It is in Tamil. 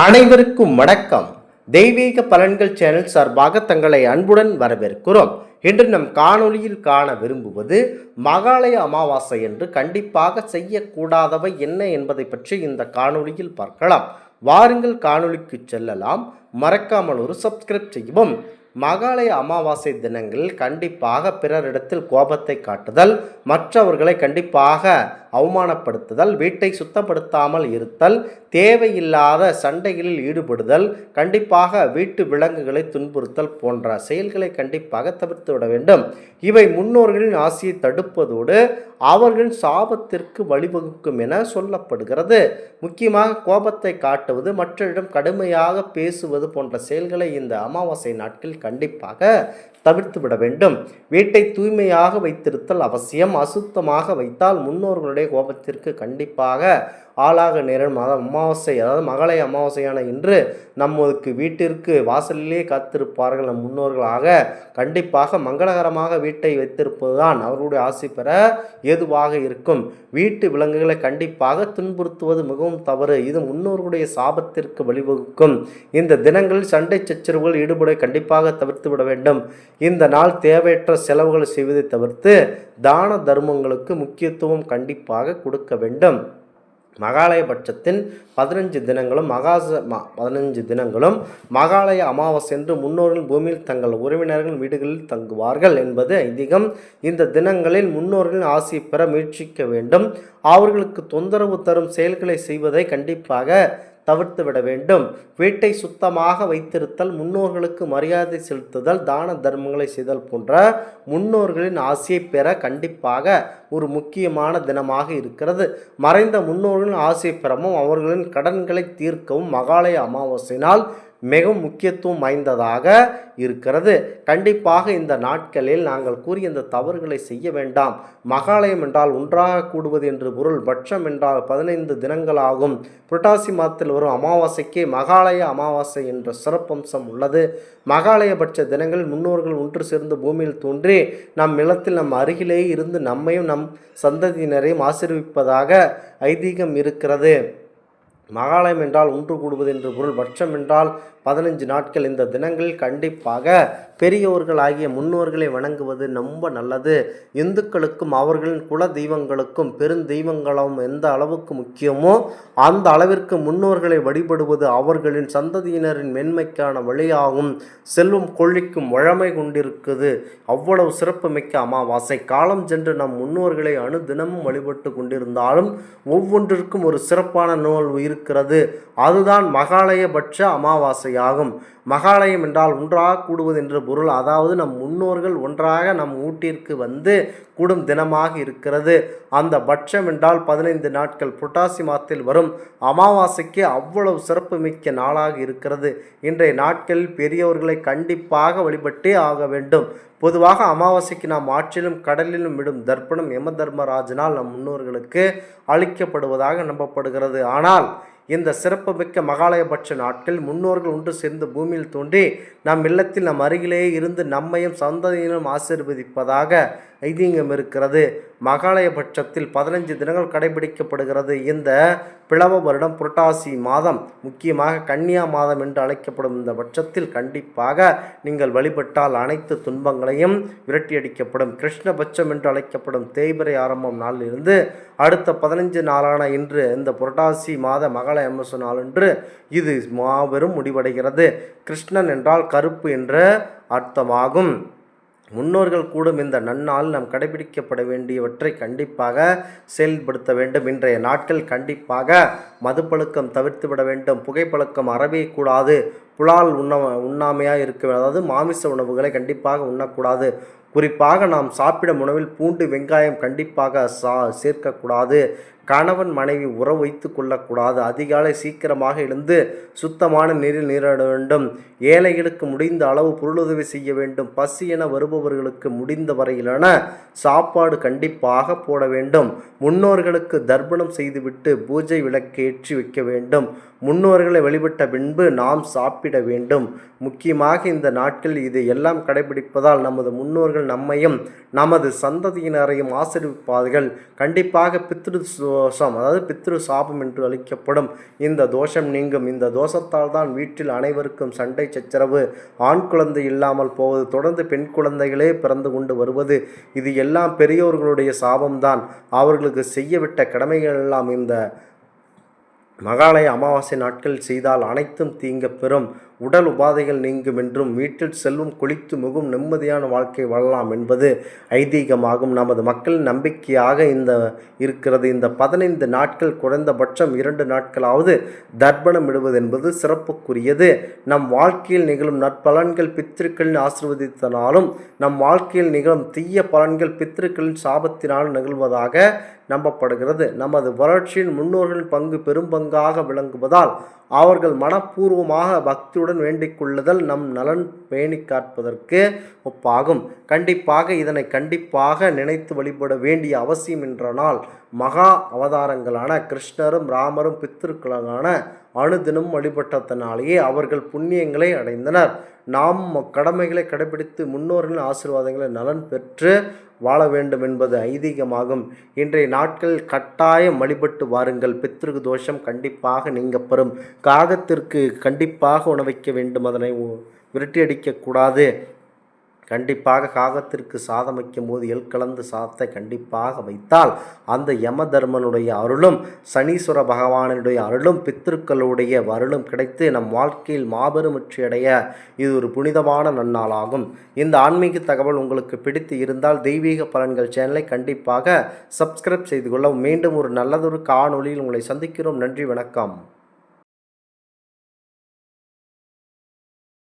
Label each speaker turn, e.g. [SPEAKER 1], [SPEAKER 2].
[SPEAKER 1] அனைவருக்கும் வணக்கம். தெய்வீக பலன்கள் சேனல் சார்பாக தங்களை அன்புடன் வரவேற்கிறோம். இன்று நம் காணொளியில் காண விரும்புவது மகாலய அமாவாசை என்று கண்டிப்பாக செய்யக்கூடாதவை என்ன என்பதை பற்றி இந்த காணொளியில் பார்க்கலாம். வாருங்கள் காணொளிக்கு செல்லலாம். மறக்காமல் ஒரு சப்ஸ்கிரைப் செய்யவும். மகாலய அமாவாசை தினங்களில் கண்டிப்பாக பிறரிடத்தில் கோபத்தை காட்டுதல் மற்றவர்களை கண்டிப்பாக அவமானப்படுத்துதல் வீட்டை சுத்தப்படுத்தாமல் இருத்தல் தேவையில்லாத சண்டைகளில் ஈடுபடுதல் கண்டிப்பாக வீட்டு விலங்குகளை துன்புறுத்தல் போன்ற செயல்களை கண்டிப்பாக தவிர்த்து விட வேண்டும். இவை முன்னோர்களின் ஆசையை தடுப்பதோடு அவர்களின் சாபத்திற்கு வழிவகுக்கும் என சொல்லப்படுகிறது. முக்கியமாக கோபத்தை காட்டுவது மற்றவரிடம் கடுமையாக பேசுவது போன்ற செயல்களை இந்த அமாவாசை நாட்களில் கண்டிப்பாக தவிர்த்து விட வேண்டும். வீட்டை தூய்மையாக வைத்திருத்தல் அவசியம். அசுத்தமாக வைத்தால் முன்னோர்களுடைய கோபத்திற்கு கண்டிப்பாக ஆளாக நேரம் மத அமாவாசை அதாவது மகளை அமாவாசையான இன்று நம்மளுக்கு வீட்டிற்கு வாசலிலே காத்திருப்பார்கள் நம் முன்னோர்களாக. கண்டிப்பாக மங்களகரமாக வீட்டை வைத்திருப்பதுதான் அவர்களுடைய ஆசை பெற ஏதுவாக இருக்கும். வீட்டு விலங்குகளை கண்டிப்பாக துன்புறுத்துவது மிகவும் தவறு. இது முன்னோர்களுடைய சாபத்திற்கு வழிவகுக்கும். இந்த தினங்களில் சண்டை சச்சரவுகள் ஈடுபட கண்டிப்பாக தவிர்த்து விட வேண்டும். இந்த நாள் தேவையற்ற செலவுகளை செய்வதை தவிர்த்து தான தர்மங்களுக்கு முக்கியத்துவம் கண்டிப்பாக கொடுக்க வேண்டும். மகாலய பட்சத்தின் பதினஞ்சு தினங்களும் மகாச பதினஞ்சு தினங்களும் மகாலய அமாவாசை என்று முன்னோர்கள் பூமியில் தங்கள் உறவினர்கள் வீடுகளில் தங்குவார்கள் என்பது ஐதீகம். இந்த தினங்களில் முன்னோர்களின் ஆசி பெற முயற்சிக்க வேண்டும். அவர்களுக்கு தொந்தரவு தரும் செயல்களை செய்வதை கண்டிப்பாக தவிர்த்து விட வேண்டும். வீட்டை சுத்தமாக வைத்திருத்தல் முன்னோர்களுக்கு மரியாதை செலுத்துதல் தான தர்மங்களை செய்தல் போன்ற முன்னோர்களின் ஆசையை பெற கண்டிப்பாக ஒரு முக்கியமான தினமாக இருக்கிறது. மறைந்த முன்னோர்களின் ஆசையை பெறவும் அவர்களின் கடன்களை தீர்க்கவும் மகாலய அமாவாசை நாள் மிகவும் முக்கியத்துவம் வாய்ந்ததாக இருக்கிறது. கண்டிப்பாக இந்த நாட்களில் நாங்கள் கூறிய இந்த தவறுகளை செய்ய வேண்டாம். மகாலயம் என்றால் ஒன்றாக கூடுவது என்று பொருள். பட்சம் என்றால் பதினைந்து தினங்களாகும். புரட்டாசி மாதத்தில் வரும் அமாவாசைக்கு மகாலய அமாவாசை என்ற சிறப்பம்சம் உள்ளது. மகாலய பட்ச தினங்களில் முன்னோர்கள் ஒன்று சேர்ந்து பூமியில் தோன்றி நம் நிலத்தில் நம் அருகிலேயே இருந்து நம்மையும் நம் சந்ததியினரையும் ஆசீர்விப்பதாக ஐதீகம் இருக்கிறது. மகாலயம் என்றால் ஒன்று கூடுவது என்று பொருள். பட்சம் என்றால் பதினஞ்சு நாட்கள் இந்த தினங்களில் கண்டிப்பாக பெரியோர்கள் ஆகிய முன்னோர்களை வணங்குவது ரொம்ப நல்லது. இந்துக்களுக்கும் அவர்களின் குல தெய்வங்களுக்கும் பெருந்தெய்வங்களும் எந்த அளவுக்கு முக்கியமோ அந்த அளவிற்கு முன்னோர்களை வழிபடுவது அவர்களின் சந்ததியினரின் மென்மைக்கான வழியாகும். செல்வம் கொள்ளிக்கும் வழமை கொண்டிருக்குது. அவ்வளவு சிறப்புமிக்க அமாவாசை. காலம் சென்று நம் முன்னோர்களை அணுதினமும் வழிபட்டு கொண்டிருந்தாலும் ஒவ்வொன்றிற்கும் ஒரு சிறப்பான நூல் இருக்கிறது. அதுதான் மகாலயபட்ச அமாவாசை அமாவாசையாகும் மகாலயம் என்றால் ஒன்றாக கூடுவது என்ற பொருள். அதாவது நம் முன்னோர்கள் ஒன்றாக நம் ஊட்டிற்கு வந்து கூடும் தினமாக இருக்கிறது. அந்த பட்சம் என்றால் பதினைந்து நாட்கள் புரட்டாசி மாதத்தில் வரும். அமாவாசைக்கு அவ்வளவு சிறப்புமிக்க நாளாக இருக்கிறது. இன்றைய நாட்களில் பெரியவர்களை கண்டிப்பாக வழிபட்டே ஆக வேண்டும். பொதுவாக அமாவாசைக்கு நாம் ஆற்றிலும் கடலிலும் விடும் தர்ப்பணம் யம தர்மராஜனால் நம் முன்னோர்களுக்கு அளிக்கப்படுவதாக நம்பப்படுகிறது. ஆனால் இந்த சிறப்புமிக்க மகாலயபட்ச நாட்கள் முன்னோர்கள் ஒன்று சேர்ந்து பூமியில் தோன்றி நம் இல்லத்தில் நம் அருகிலேயே இருந்து நம்மையும் சந்ததியிலும் ஆசீர்வதிப்பதாக ஐதீகம் இருக்கிறது. மகாலயபட்சத்தில் பதினஞ்சு தினங்கள் கடைபிடிக்கப்படுகிறது. இந்த பிளவ வருடம் புரட்டாசி மாதம் முக்கியமாக கன்னியா மாதம் என்று அழைக்கப்படும் இந்த பட்சத்தில் கண்டிப்பாக நீங்கள் வழிபட்டால் அனைத்து துன்பங்களையும் விரட்டியடிக்கப்படும். கிருஷ்ணபட்சம் என்று அழைக்கப்படும் தேய்பிரை ஆரம்பம் நாளிலிருந்து அடுத்த பதினஞ்சு நாளான இன்று இந்த புரட்டாசி மாத மகள எம்எஸ் நாளன்று இது மாபெரும் முடிவடைகிறது. கிருஷ்ணன் என்றால் கருப்பு என்ற அர்த்தமாகும். முன்னோர்கள் கூடும் இந்த நன்னால் நாம் கடைபிடிக்கப்பட வேண்டியவற்றை கண்டிப்பாக செயல்படுத்த வேண்டும். இன்றைய நாட்கள் கண்டிப்பாக மதுப்பழக்கம் தவிர்த்து விட வேண்டும். புகைப்பழக்கம் அறவே கூடாது. புலால் உண்ண உண்ணாமையாக இருக்க அதாவது மாமிச உணவுகளை கண்டிப்பாக உண்ணக்கூடாது. குறிப்பாக நாம் சாப்பிடும் உணவில் பூண்டு வெங்காயம் கண்டிப்பாக சா சேர்க்கக்கூடாது. கணவன் மனைவி உறவு வைத்து கொள்ளக்கூடாது. அதிகாலை சீக்கிரமாக எழுந்து சுத்தமான நீரில் நீராட வேண்டும். ஏழைகளுக்கு முடிந்த அளவு பொருளுதவி செய்ய வேண்டும். பசி என வருபவர்களுக்கு முடிந்த வரையிலான சாப்பாடு கண்டிப்பாக போட வேண்டும். முன்னோர்களுக்கு தர்ப்பணம் செய்துவிட்டு பூஜை விளக்கேற்றி வைக்க வேண்டும். முன்னோர்களை வழிபட்ட பின்பு நாம் சாப்பிட வேண்டும். முக்கியமாக இந்த நாட்கள் இது எல்லாம் கடைபிடிப்பதால் நமது முன்னோர்கள் நம்மையும் நமது சந்ததியினரையும் ஆசிரிப்பார்கள் கண்டிப்பாக பித்ரு தோஷம் அதாவது பித்ரு சாபம் என்று அழைக்கப்படும் இந்த தோஷம் நீங்கும். இந்த தோஷத்தால் தான் வீட்டில் அனைவருக்கும் சண்டை சச்சரவு ஆண் குழந்தை இல்லாமல் போவது தொடர்ந்து பெண் குழந்தைகளே பிறந்து கொண்டு வருவது இது எல்லாம் பெரியோர்களுடைய சாபம்தான். அவர்களுக்கு செய்யவிட்ட கடமைகள் எல்லாம் இந்த மகாலய அமாவாசை நாட்கள் செய்தால் அனைத்தும் தீங்க பெறும். உடல் உபாதைகள் நீங்கும் என்றும் வீட்டில் செல்லும் குளித்து மிகவும் நிம்மதியான வாழ்க்கை வாழலாம் என்பது ஐதீகமாகும். நமது மக்களின் நம்பிக்கையாக இந்த இருக்கிறது. இந்த பதினைந்து நாட்கள் குறைந்தபட்சம் இரண்டு நாட்களாவது தர்ப்பணம் இடுவது என்பது சிறப்புக்குரியது. நம் வாழ்க்கையில் நிகழும் நற்பலன்கள் பித்திருக்களின் ஆசிர்வதித்தனாலும் நம் வாழ்க்கையில் நிகழும் தீய பலன்கள் பித்திருக்களின் சாபத்தினால் நிகழ்வதாக நம்பப்படுகிறது. நமது வறட்சியின் முன்னோர்கள் பங்கு பெரும்பங்காக விளங்குவதால் அவர்கள் மனப்பூர்வமாக பக்தியுடன் வேண்டிக் கொள்ளுதல் நம் நலன் பேணி காப்பதற்கு ஒப்பாகும். கண்டிப்பாக இதனை கண்டிப்பாக நினைத்து வழிபட வேண்டிய அவசியம் என்ற நாள் மகா அவதாரங்களான கிருஷ்ணரும் ராமரும் பித்திருக்களான அணுதினம் வழிபட்டதனாலேயே அவர்கள் புண்ணியங்களை அடைந்தனர். நாம் கடமைகளை கடைபிடித்து முன்னோர்களின் ஆசீர்வாதங்களை நலன் பெற்று வாழ வேண்டும் என்பது ஐதீகமாகும். இன்றைய நாட்கள் கட்டாயம் வழிபட்டு வாருங்கள். பித்ருக்கு தோஷம் கண்டிப்பாக நீங்கப்பெறும். காகத்திற்கு கண்டிப்பாக உணவைக்க வேண்டும். அதனை உ- விரட்டியடிக்கக்கூடாது. கண்டிப்பாக காகத்திற்கு சாதம் வைக்கும் போது எல் கலந்து சாதத்தை கண்டிப்பாக வைத்தால் அந்த யம தர்மனுடைய அருளும் சனீஸ்வர பகவானுடைய அருளும் பித்திருக்களுடைய அருளும் கிடைத்து நம் வாழ்க்கையில் மாபெரும் வெற்றியடைய இது ஒரு புனிதமான நன்னாளாகும் இந்த ஆன்மீக தகவல் உங்களுக்கு பிடித்து இருந்தால் தெய்வீக பலன்கள் சேனலை கண்டிப்பாக சப்ஸ்கிரைப் செய்து கொள்ளவும். மீண்டும் ஒரு நல்லதொரு காணொலியில் உங்களை சந்திக்கிறோம். நன்றி வணக்கம்.